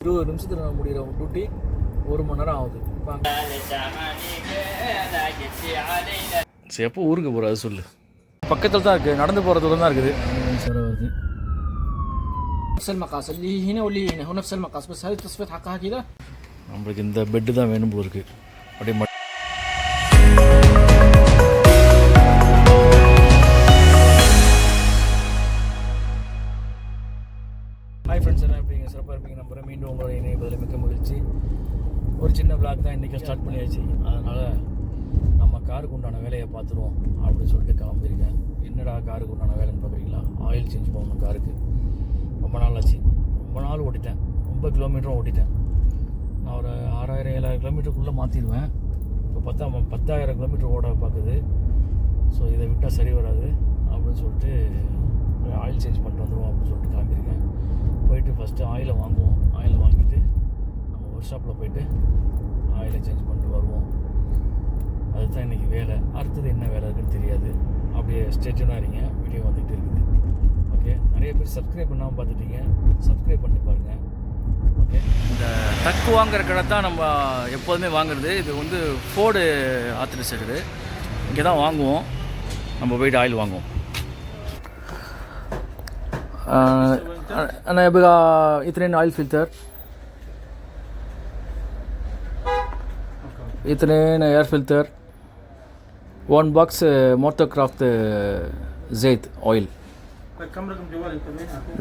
இருபது நிமிஷத்தில் நான் முடிகிற டியூட்டி ஒரு மணி நேரம் ஆகுது இப்போ அங்கே சரி எப்போ ஊருக்கு போகிற அது சொல்லு பக்கத்தில் தான் இருக்குது நடந்து போகிற தூரம் தான் இருக்குது சரி வருது نفس المقاس اللي هنا واللي هنا هو نفس المقاس بس هذه التصفيات حقها كذا நம்மளுக்கு இந்த பெட்டு தான் வேணும் போல இருக்குது அப்படியே ஸ்டார்ட் பண்ணியாச்சு. அதனால் நம்ம காருக்கு உண்டான வேலையை பார்த்துருவோம் அப்படின்னு சொல்லிட்டு கிளம்பியிருக்கேன். என்னடா காருக்கு உண்டான வேலைன்னு பார்க்குறீங்களா? ஆயில் சேஞ்ச் பண்ணணும் காருக்கு. ரொம்ப நாள் ஆச்சு. ரொம்ப நாள் ஓட்டிட்டேன். ரொம்ப கிலோமீட்டரும் ஓட்டிட்டேன். நான் ஒரு ஆறாயிரம் ஏழாயிரம் கிலோமீட்டருக்குள்ளே மாற்றிடுவேன் இப்போ பத்தா பத்தாயிரம் கிலோமீட்டர் ஓட பார்க்குது. ஸோ இதை விட்டால் சரி வராது அப்படின்னு சொல்லிட்டு ஆயில் சேஞ்ச் பண்ணிட்டு வந்துடுவோம் அப்படின்னு சொல்லிட்டு கிளம்பியிருக்கேன். போயிட்டு ஃபஸ்ட்டு ஆயிலை வாங்குவோம். ஆயிலை வாங்கிட்டு நம்ம ஒர்க் ஷாப்பில் போயிட்டு ஆயிலை சேஞ்ச் பண்ணிட்டு வருவோம். அதுதான் இன்றைக்கி வேலை. அடுத்தது என்ன வேலை இருக்குன்னு தெரியாது. அப்படியே ஸ்டேட்டனாக இருங்க. வீடியோ வந்துகிட்டு இருக்குது. ஓகே நிறைய பேர் சப்ஸ்கிரைப் பண்ணாமல் பார்த்துட்டீங்க. சப்ஸ்கிரைப் பண்ணி பாருங்கள் ஓகே இந்த டக்கு வாங்குற கடை தான் நம்ம எப்போதுமே வாங்குறது. இது வந்து ஃபோர்டு ஆத்தரைசைடு இங்கே தான் வாங்குவோம். நம்ம போய்ட்டு ஆயில் வாங்குவோம். அண்ணா எப்போ இத்தனை ஆயில் ஃபில்டர் इतने air filter one box Motorcraft Zaid oil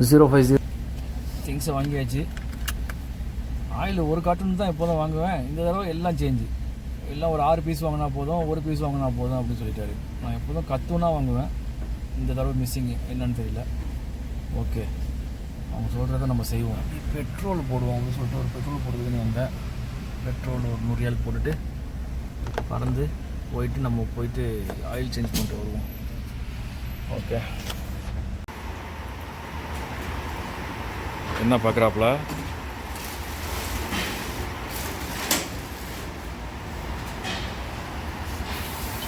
zero five zero திங்ஸை வாங்கியாச்சு. ஆயில் ஒரு கார்ட்டூன் தான் எப்போதும் வாங்குவேன். இந்த தடவை எல்லாம் சேஞ்சு எல்லாம் ஒரு ஆறு பீஸ் வாங்கினா போதும் ஒரு பீஸ் வாங்கினா போதும் அப்படின்னு சொல்லிட்டாரு. நான் எப்போதும் கத்துனா வாங்குவேன். இந்த தடவை மிஸ்ஸிங் என்னன்னு தெரியல. ஓகே அவங்க சொல்கிறத நம்ம செய்வோம். பெட்ரோல் போடுவோம் அப்படின்னு சொல்லிட்டு ஒரு பெட்ரோல் போடுறதுன்னு வந்தேன். பெட்ரோல் ஒரு நூறு ஏழு போட்டுட்டு பறந்து போயிட்டு நம்ம போயிட்டு ஆயில் சேஞ்ச் பண்ணிட்டு வருவோம் ஓகே என்ன பார்க்குறாப்புல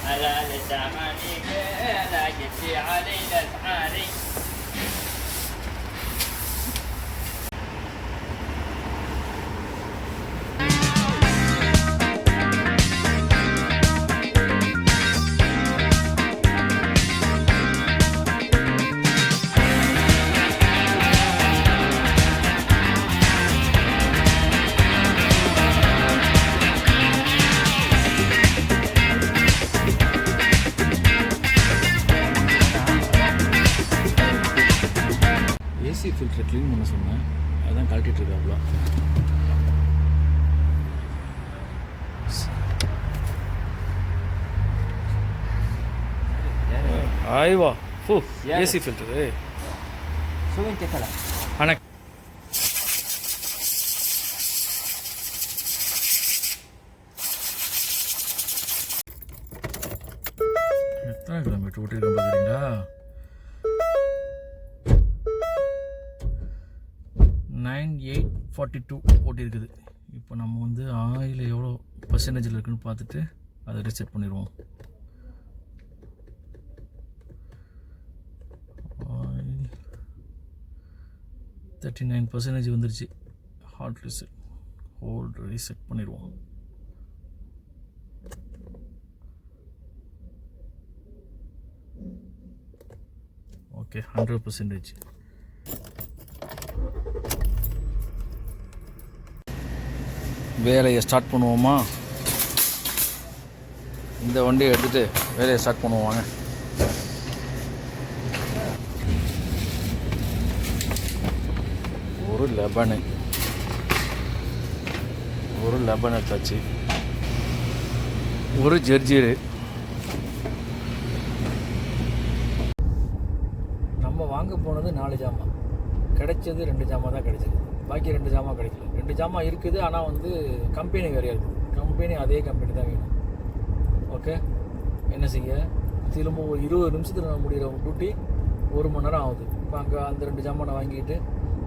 على لسامانك لا جدي علي الاسعاري அதான் கழட்டிகிட்ருக்காப்புல ஆய்வா ஃபு ஏசி ஃபில்டரு சுகம் கேட்கலாம் ஃபார்ட்டி டூ ஓட்டியிருக்குது. இப்போ நம்ம வந்து ஆயில் எவ்வளோ பர்சன்டேஜில் இருக்குன்னு பார்த்துட்டு அதை ரிசெட் பண்ணிடுவோம் தேர்ட்டி நைன் பர்சன்டேஜ் வந்துருச்சு. ஹார்ட் ரிசெட் ஹோல்ட் ரீசெட் பண்ணிடுவோம் ஓகே ஹண்ட்ரட் பர்சன்டேஜ் வேலையை ஸ்டார்ட் பண்ணுவோமா? இந்த வண்டியை எடுத்துகிட்டு வேலையை ஸ்டார்ட் பண்ணுவாங்க ஒரு லெபனு. ஒரு லெபன் எடுத்தாச்சு ஒரு ஜெர்ஜீரு நம்ம வாங்க போனது நாலு ஜாமான். கிடைச்சது ரெண்டு ஜாமான் தான் கிடைச்சது. பாக்கி ரெண்டு ஜாமான் கிடைக்கல. ரெண்டு ஜாமான் இருக்குது ஆனால் வந்து கம்பெனி வேறையாக இருக்குது கம்பெனி அதே கம்பெனி தான் வேணும். ஓகே என்ன செய்ய? திரும்ப ஒரு இருபது நிமிஷத்தில் நான் முடிகிற டூட்டி ஒரு மணி நேரம் ஆகுது. இப்போ அங்கே அந்த ரெண்டு ஜாமானை வாங்கிட்டு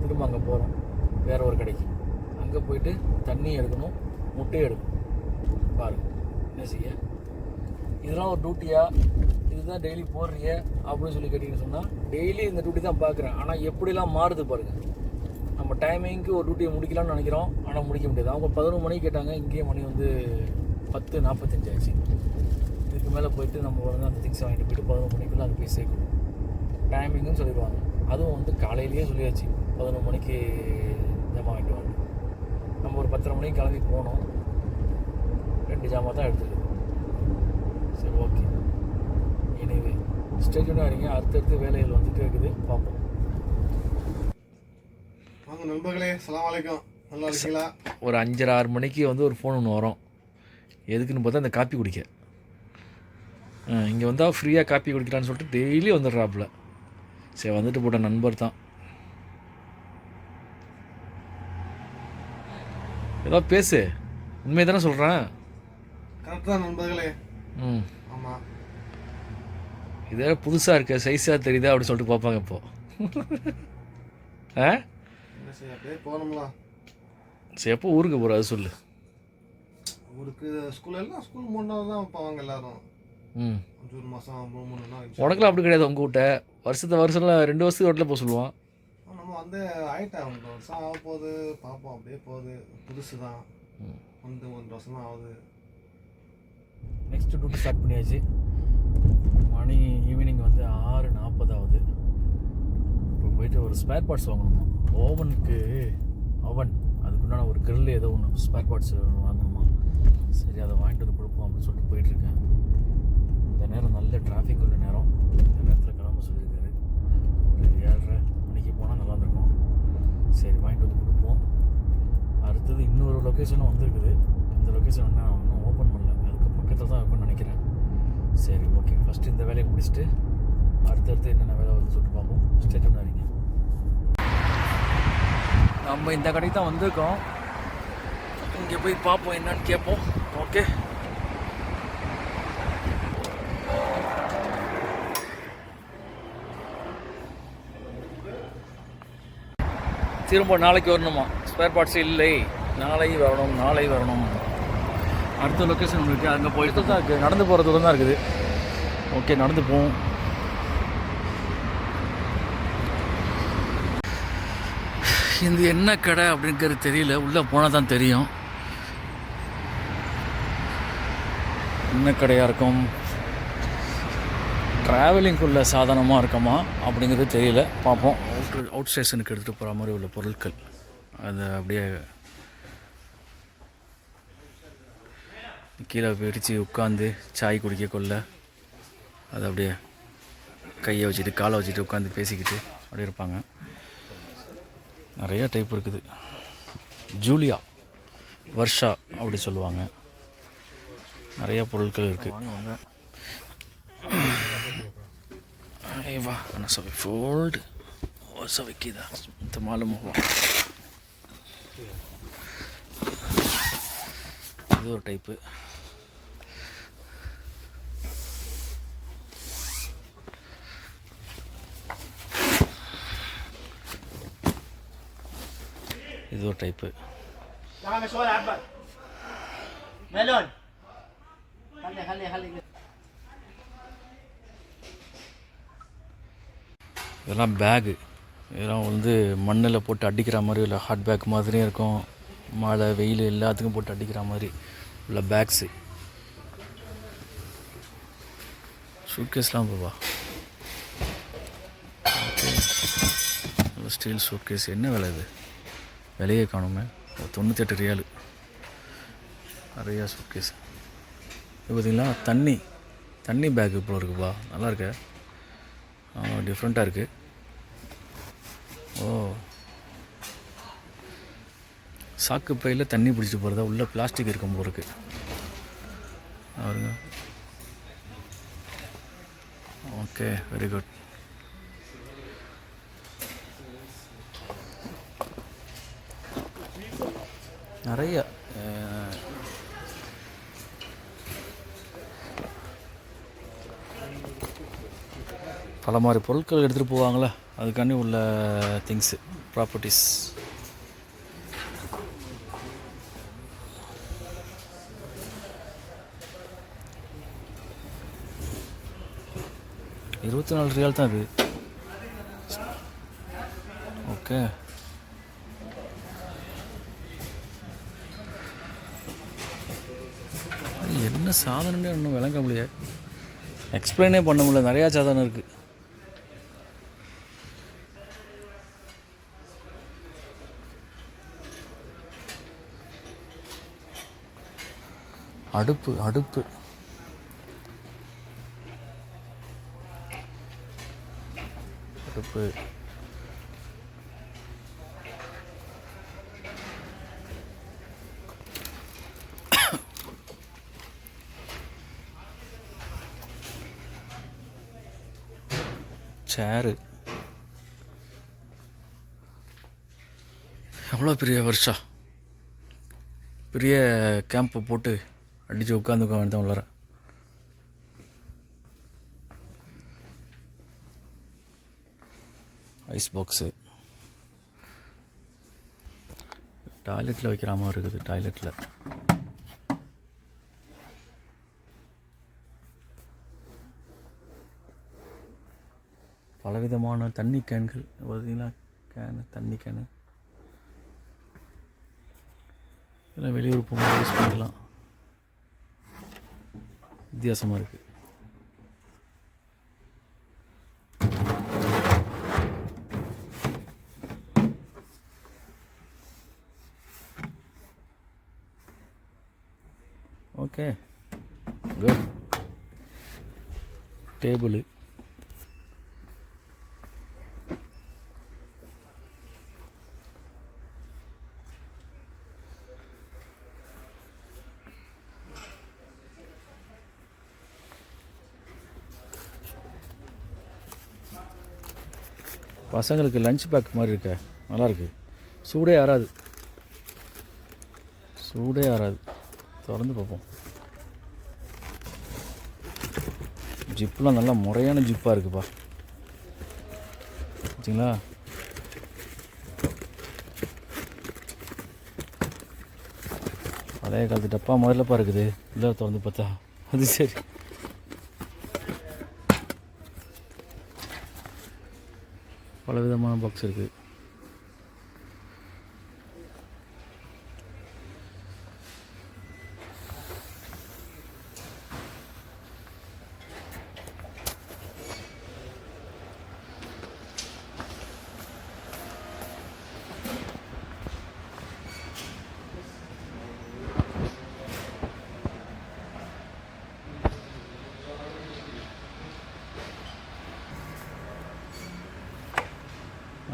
திரும்ப அங்கே போகிறோம் வேறு ஒரு கடைக்கு. அங்கே போயிட்டு தண்ணி எடுக்கணும் முட்டையும் எடுக்கணும். பாருங்க. என்ன செய்ய? இதெல்லாம் ஒரு டியூட்டியா இதுதான் டெய்லி போடுறிய? அப்படின்னு சொல்லி கேட்டிங்கன்னு சொன்னால் டெய்லி இந்த டியூட்டி தான் பார்க்குறேன் ஆனால் எப்படிலாம் மாறுது பாருங்கள் நம்ம டைமிங்க்கு ஒரு டியூட்டியை முடிக்கலாம்னு நினைக்கிறோம். ஆனால் முடிக்க முடியாது. அவங்க பதினொரு மணிக்கு கேட்டாங்க. இங்கேயே மணி வந்து பத்து நாற்பத்தஞ்சு ஆச்சு இதுக்கு மேலே போயிட்டு நம்ம வந்து அந்த திங்ஸ் வாங்கிட்டு போயிட்டு பதினொரு மணிக்குள்ளே அங்கே போய் சேர்க்கணும். டைமிங்குன்னு சொல்லிடுவாங்க. அதுவும் வந்து காலையிலேயே சொல்லியாச்சு. பதினொரு மணிக்கு ஜாமான் வாங்கிட்டு வாங்க நம்ம ஒரு பத்தரை மணிக்கு கிளம்பி போனோம். ரெண்டு ஜாமான் தான் எடுத்துருக்கோம் சரி ஓகே எனிவே ஸ்டேஜோட அடிங்க அடுத்தடுத்து வேலைகள் வந்துட்டு இருக்குது. பார்ப்போம். வாங்க நண்பர்களே சலாம் வலைக்கம் நல்லா இருக்கீங்களா? ஒரு அஞ்சரை ஆறு மணிக்கு வந்து ஒரு ஃபோன் ஒன்று வரும். எதுக்குன்னு பார்த்தா அந்த காப்பி குடிக்க. இங்கே வந்தால் ஃப்ரீயாக காப்பி குடிக்கலான்னு சொல்லிட்டு டெய்லி வந்துடுறாப்புல. சரி வந்துட்டு போட்ட நண்பர் தான். ஏதோ பேசு. உண்மையை தானே சொல்கிறேன் கரெக்ட் தான் நண்பர்களே. ம். ஆமாம் இதே புதுசாக இருக்க சைஸாக தெரியுதா அப்படின்னு சொல்லிட்டு பார்ப்பாங்க இப்போ. ஆ? செய்ய அப்படியே போனோம்லாம் சரி எப்போ ஊருக்கு போகிற அது சொல்லு. ஊருக்கு ஸ்கூல் எல்லாம் ஸ்கூல் மூணு தான் போவாங்க எல்லாரும். ம். ஜூன் மாதம் மூணு மூணுனா உனக்கெல்லாம் அப்படி கிடையாது உங்கள் வீட்டை. வருஷத்து வருஷம்லாம் ரெண்டு வருஷத்துக்கு வீட்டில் போக சொல்லுவான். நம்ம வந்து ஆயிட்டேன். ஒன்றரை வருஷம் ஆக போகுது பார்ப்போம் அப்படியே போகுது. புதுசு தான். வந்து ஒன்றரை வருஷம் தான் ஆகுது. நெக்ஸ்ட் டியூட்டி ஸ்டார்ட் பண்ணியாச்சு. மணி ஈவினிங் வந்து ஆறு நாற்பதாவது இப்போ போயிட்டு ஒரு ஸ்பேர் பார்ட்ஸ் வாங்கணுமா? ஓவனுக்கு அவன் அதுக்குண்டான ஒரு கிரில் ஏதோ ஒன்று ஸ்பேர் பார்ட்ஸ் வாங்கணுமா? சரி அதை வாங்கிட்டு வந்து கொடுப்போம் அப்படின்னு சொல்லிட்டு போயிட்டுருக்கேன். இந்த நேரம் நல்ல டிராஃபிக் உள்ள நேரம். இந்த நேரத்தில் கிளம்ப சொல்லியிருக்காரு. ஒரு ஏழரை மணிக்கு போனால் நல்லா இருக்கும் சரி வாங்கிட்டு வந்து கொடுப்போம். அடுத்தது இன்னொரு லொக்கேஷனும் வந்திருக்குது. இந்த லொக்கேஷன் என்ன நான் இன்னும் ஓப்பன் பண்ணல. அதுக்கு பக்கத்தில் தான் இருக்கும்னு நினைக்கிறேன். சரி ஓகே ஃபஸ்ட்டு இந்த வேலையை முடிச்சுட்டு அடுத்தடுத்து என்னென்ன வேலை வருதுன்னு சொல்லிட்டு பார்ப்போம். ஸ்டேட் இருக்கீங்க நம்ம இந்த கடைக்கு தான் வந்திருக்கோம். இங்கே போய் பார்ப்போம் என்னன்னு கேட்போம். ஓகே. திரும்ப நாளைக்கு வரணுமா? ஸ்பேர் பார்ட்ஸ் இல்லை. நாளை வரணும் நாளை வரணும். அடுத்த லொக்கேஷன் இருக்குது அங்கே போயிட்டு தான் இருக்குது நடந்து போகிற தூரம் தான் இருக்குது. ஓகே நடந்து போவோம். இது என்ன கடை அப்படிங்கிறது தெரியல. உள்ளே போனால் தான் தெரியும். என்ன கடையாக இருக்கும்? ட்ராவலிங்குள்ள சாதனமாக இருக்குமா அப்படிங்கிறது தெரியல. பார்ப்போம். அவுட் அவுட் ஸ்டேஷனுக்கு எடுத்துகிட்டு போகிற மாதிரி உள்ள பொருட்கள். அது அப்படியே கீழே பிரித்து உட்காந்து சாய் குடிக்க கொள்ள அது அப்படியே கையை வச்சுட்டு காலை வச்சுட்டு உட்காந்து பேசிக்கிட்டு அப்படியே இருப்பாங்க. நிறையா டைப் இருக்குது. ஜூலியா வர்ஷா அப்படி சொல்லுவாங்க. நிறையா பொருட்கள் இருக்குது வா நான் சவை ஃபோல்டு ஓ சவைக்கிதா இந்த மாலும் இது ஒரு டைப்பு இது ஒரு டைப்பு இதெல்லாம் பேகு இதெல்லாம் வந்து மண்ணில் போட்டு அடிக்கிற மாதிரி உள்ள ஹாட் பேக் மாதிரியும் இருக்கும். மழை வெயில் எல்லாத்துக்கும் போட்டு அடிக்கிற மாதிரி உள்ள பேக்ஸு ஷூகேஸ்லாம் போவா? ஸ்டீல் ஷூகேஸ் என்ன விலை இது? விலையே காணுமே. தொண்ணூற்றி தொண்ணூத்தெட்டு ரியாலு. நிறையா சூட்கேஸ் இது பார்த்திங்கன்னா தண்ணி. தண்ணி பேக் இப்போ இருக்குப்பா நல்லா இருக்கே. டிஃப்ரெண்ட்டாக இருக்குது ஓ. சாக்கு பையில் தண்ணி பிடிச்சிட்டு போகிறதா உள்ளே பிளாஸ்டிக் இருக்கும் போல இருக்கு. அவருங்க ஓகே வெரி குட் நிறைய பல மாதிரி பொருட்கள் எடுத்துகிட்டு போவாங்களே அதுக்காண்டி உள்ள திங்ஸு ப்ராப்பர்ட்டிஸ் இருபத்தி நாலு ரியால் தான் இது. ஓகே. என்ன சாதனமே ஒன்றும் விளங்க முடியாது. எக்ஸ்பிளைனே பண்ண முடியல. நிறையா சாதனம் இருக்குது அடுப்பு அடுப்பு. அடுப்பு. சேரு எவ்வளோ பெரிய வருஷம் பெரிய கேம்பை போட்டு அடித்து உட்காந்துக்க வேண்டியதான் உள்ளார. ஐஸ் பாக்ஸு டாய்லெட்டில் வைக்கிற மாதிரி இருக்குது டாய்லெட்டில் பலவிதமான தண்ணி கேன்கள். பார்த்தீங்களா? கேனு தண்ணி கேனு. இதெல்லாம் வெளியூர் போகும்போது யூஸ் பண்ணிக்கலாம். வித்தியாசமாக இருக்குது ஓகே குட் டேபிள் பசங்களுக்கு லஞ்ச் பேக் மாதிரி இருக்க. நல்லாயிருக்கு சூடே ஆறாது. சூடே ஆறாது. திறந்து பார்ப்போம். ஜிப்லாம் நல்லா முறையான ஜிப்பாக இருக்குப்பா. சரிங்களா பழைய காலத்து டப்பா முதல்லப்பா இருக்குது. இல்லை திறந்து பார்த்தா. அது சரி. பல விதமான பாக்ஸ் இருக்குது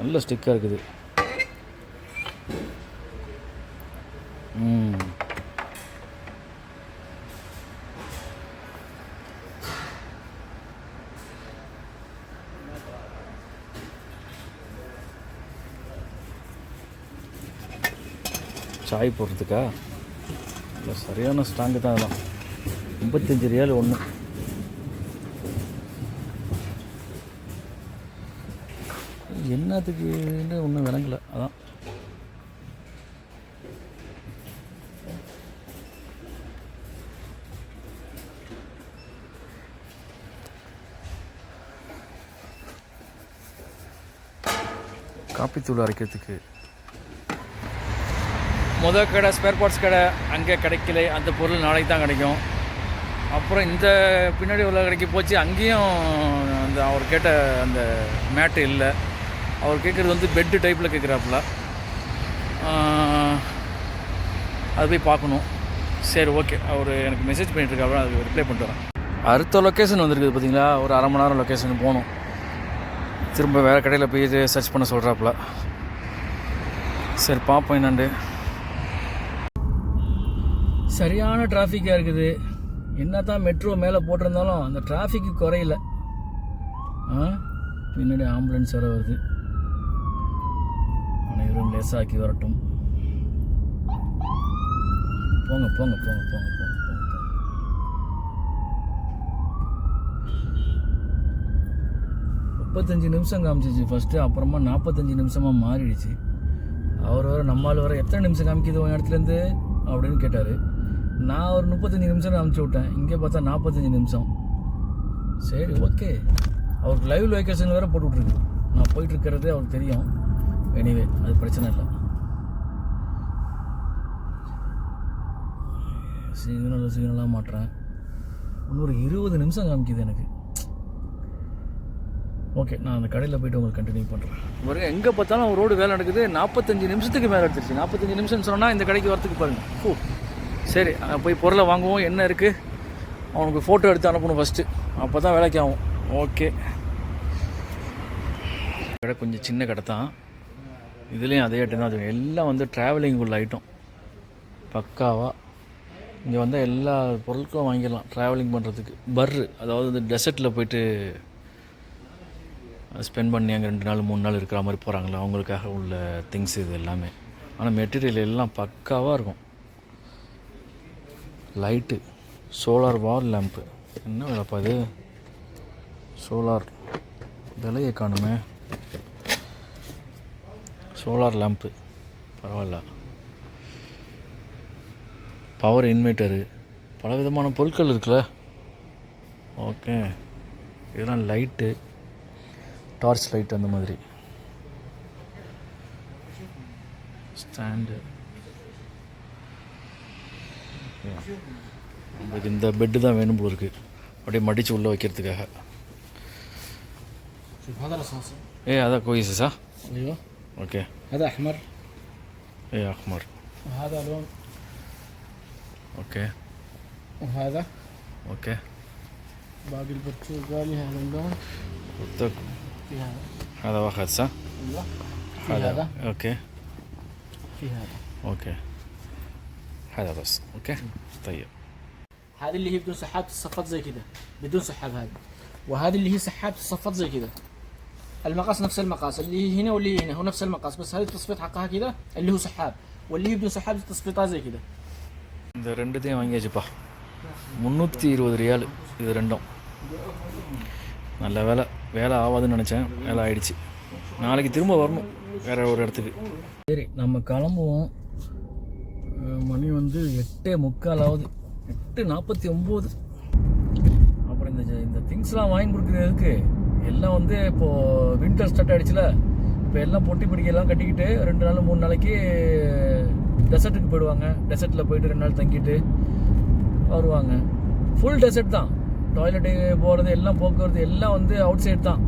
நல்ல ஸ்டிக்காக இருக்குது. ம். சாய் போடுறதுக்கா? இல்லை சரியான ஸ்ட்ராங்கு தான் அதெல்லாம். ஐம்பத்தஞ்சு ரியால் ஒன்று என்னத்துக்குன்னு ஒன்றும் விளங்கல. அதான். காப்பித்தூள் அரைக்கிறதுக்கு. முதல் கடை ஸ்பேர் பார்ட்ஸ் கடை அங்கே கிடைக்கல. அந்த பொருள் நாளைக்கு தான் கிடைக்கும். அப்புறம் இந்த பின்னாடி உள்ள கடைக்கு போச்சு. அங்கேயும் அந்த அவர் கேட்ட அந்த மேட்டு இல்லை. அவர் கேட்குறது வந்து பெட்டு டைப்பில் கேட்குறாப்புல. அது போய் பார்க்கணும். சரி ஓகே அவர் எனக்கு மெசேஜ் பண்ணிட்டுருக்காப்புல அதுக்கு ரிப்ளை பண்ணிட்டு வரேன். அடுத்த லொக்கேஷன் வந்திருக்குது பார்த்தீங்களா ஒரு அரை மணி நேரம் லொக்கேஷன் போகணும். திரும்ப வேறு கடையில் போய் சர்ச் பண்ண சொல்கிறாப்புல சரி பார்ப்போம் என்னாண்டு. சரியான டிராஃபிக்காக இருக்குது. என்ன தான் மெட்ரோ மேலே போட்டிருந்தாலும் அந்த டிராஃபிக்கு குறையில. ஆ? பின்னாடி ஆம்புலன்ஸ் வர வருது. அனைவரும் லேசாக்கி வரட்டும். போங்க போங்க போங்க போங்க போங்க போங்க முப்பத்தஞ்சு நிமிஷம் காமிச்சிச்சு. ஃபஸ்ட்டு அப்புறமா நாற்பத்தஞ்சு நிமிஷமாக மாறிடுச்சு. அவர் வர நம்மால் வர எத்தனை நிமிஷம் காமிக்குது உன் இடத்துலேருந்து? அப்படின்னு கேட்டார். நான் ஒரு முப்பத்தஞ்சு நிமிஷம் காமிச்சு விட்டேன். இங்கே பார்த்தா நாற்பத்தஞ்சு நிமிஷம். சரி ஓகே அவருக்கு லைவ் லொக்கேஷன் வேறு போட்டு விட்ருக்கு நான் போயிட்டுருக்கிறது அவருக்கு தெரியும். எனிவே அது பிரச்சனை இல்லை. சிக்னல் சிக்னலாக மாட்டுறேன். இன்னொரு இருபது நிமிஷம் காமிக்குது எனக்கு. ஓகே நான் அந்த கடையில் போயிட்டு உங்களுக்கு கண்டினியூ பண்ணுறேன் பாருங்க எங்கே பார்த்தாலும் ரோடு வேலை நடக்குது. நாற்பத்தஞ்சு நிமிஷத்துக்கு மேலே எடுத்துருச்சு நாற்பத்தஞ்சு நிமிஷம்னு சொன்னால் இந்த கடைக்கு வரத்துக்கு பாருங்க. ஓ சரி போய் பொருளை வாங்குவோம். என்ன இருக்குது அவனுக்கு ஃபோட்டோ எடுத்து அனுப்பணும் ஃபஸ்ட்டு அப்போ தான் வேலைக்கு ஆகும். ஓகே கடை கொஞ்சம் சின்ன கடை தான். இதுலேயும் அதே ஐட்டம் தான் அது எல்லாம் வந்து ட்ராவலிங் உள்ள ஐட்டம் பக்காவாக இங்கே வந்தால் எல்லா பொருட்களும் வாங்கிடலாம் ட்ராவலிங் பண்ணுறதுக்கு பர்ரு அதாவது இந்த டெசர்ட்டில் போயிட்டு ஸ்பெண்ட் பண்ணி அங்கே ரெண்டு நாள் மூணு நாள் இருக்கிற மாதிரி போகிறாங்களா அவங்களுக்காக உள்ள திங்ஸ் இது எல்லாமே. ஆனால் மெட்டீரியல் எல்லாம் பக்காவாக இருக்கும். லைட்டு சோலார் வால் லேம்ப்பு என்ன விளப்பா இது? சோலார் விலையை காணுமே. Solar lamp. பரவாயில்ல. பவர் இன்வெர்ட்டரு பல விதமான பொருட்கள் இருக்குல்ல? ஓகே இதெல்லாம் லைட்டு டார்ச் லைட் அந்த மாதிரி. ஸ்டாண்டு நம்மளுக்கு இந்த பெட்டு தான் வேணும் போல இருக்குது அப்படியே மடித்து உள்ளே வைக்கிறதுக்காக. ஏ அதான் கோயிசஸா ஐயோ. أوكي. هذا أحمر. إيه أحمر. وهذا لون. أوكي. وهذا. أوكي. باقي البرتقالي هذا اللون برتق هذا. واخذ صح؟ أيوه هذا. هذا. أوكي. في هذا. أوكي. هذا بس. أوكي. طيب. هذه اللي هي بدون سحاب تصفط زي كذا بدون سحاب هذه. وهذه اللي هي سحاب تصفط زي كذا المقاس نفس المقاس اللي هي هنا واللي هي هنا هو نفس المقاس بس هذه التصفيط حقها كذا اللي هو سحاب واللي هي بدون سحاب تصفيطها زي كذا இந்த ரெண்டுத்தையும் வாங்கியாச்சுப்பா முந்நூற்றி இருபது ரியால் இது ரெண்டும் நல்ல வேலை வேலை ஆகாதுன்னு நினச்சேன் வேலை ஆயிடுச்சு நாளைக்கு திரும்ப வரணும் வேற ஒரு இடத்துக்கு சரி நம்ம கிளம்புவோம் அஹ் மணி வந்து எட்டே முக்கால் ஆகுது எட்டு நாற்பத்தி ஒம்பது அப்புறம் இந்த இந்த திங்ஸ்லாம் வாங்கி கொடுக்குறதுக்கு எல்லாம் வந்து இப்போது வின்டர் ஸ்டார்ட் ஆகிடுச்சுல இப்போ எல்லாம் பொட்டி பிடிக்கலாம் கட்டிக்கிட்டு ரெண்டு நாள் மூணு நாளைக்கு டெசர்ட்டுக்கு போயிடுவாங்க. டெசர்ட்டில் போயிட்டு ரெண்டு நாள் தங்கிட்டு வருவாங்க. ஃபுல் டெசர்ட் தான். டாய்லெட்டு போகிறது எல்லாம் போக்குவரத்து எல்லாம் வந்து அவுட் சைடு தான்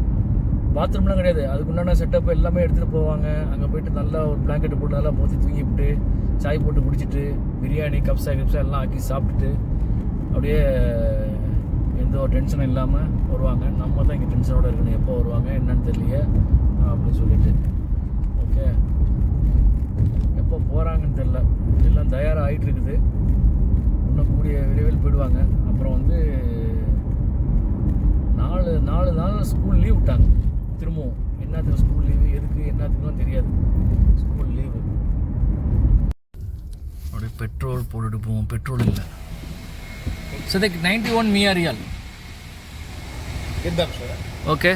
பாத்ரூம்லாம் கிடையாது. அதுக்கு உண்டான செட்டப் எல்லாமே எடுத்துகிட்டு போவாங்க. அங்கே போயிட்டு நல்லா ஒரு பிளாங்கெட் போட்டு நல்லா போத்தி தூங்கிவிட்டு சாய் போட்டு குடிச்சிட்டு பிரியாணி கப்ஸா கிப்ஸா எல்லாம் ஆக்கி சாப்பிட்டுட்டு அப்படியே ஒரு டென்ஷன் இல்லாமல் வருவாங்க. நம்ம தான் இங்கே டென்ஷனோட இருக்கணும். எப்போ வருவாங்க என்னன்னு தெரியல அப்படின்னு சொல்லிட்டு. ஓகே எப்போ போகிறாங்கன்னு தெரில எல்லாம் தயாராக ஆகிட்டு இருக்குது இன்னும் கூடிய விரைவில் போயிடுவாங்க. அப்புறம் வந்து நாலு நாலு நாள் ஸ்கூல் லீவ் விட்டாங்க. திரும்பவும். என்னத்துக்கு ஸ்கூல் லீவு எதுக்கு? என்னத்துக்குலாம் தெரியாது. ஸ்கூல் லீவு அப்படியே பெட்ரோல் போட்டுட்டு போவோம். பெட்ரோல் இல்லை. சதைக்கு நைன்டி ஒன் மியாரியால் ಇದ್ದಾವೆ ಓಕೆ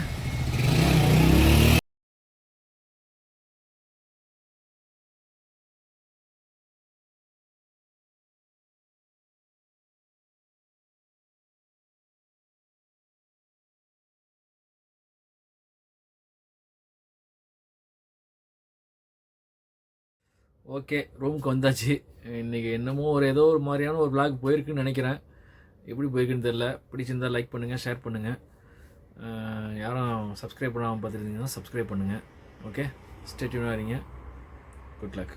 ஓகே ரூமுக்கு வந்தாச்சு. இன்றைக்கி என்னமோ ஒரு ஏதோ ஒரு மாதிரியான ஒரு விளாக் போயிருக்குன்னு நினைக்கிறேன். எப்படி போயிருக்குன்னு தெரில பிடிச்சிருந்தால் லைக் பண்ணுங்கள் ஷேர் பண்ணுங்கள் யாரும் சப்ஸ்கிரைப் பண்ணாமல் பார்த்துருந்தீங்கன்னா சப்ஸ்கிரைப் பண்ணுங்கள் ஓகே ஸ்டேட்யூனாக இருங்க. Good luck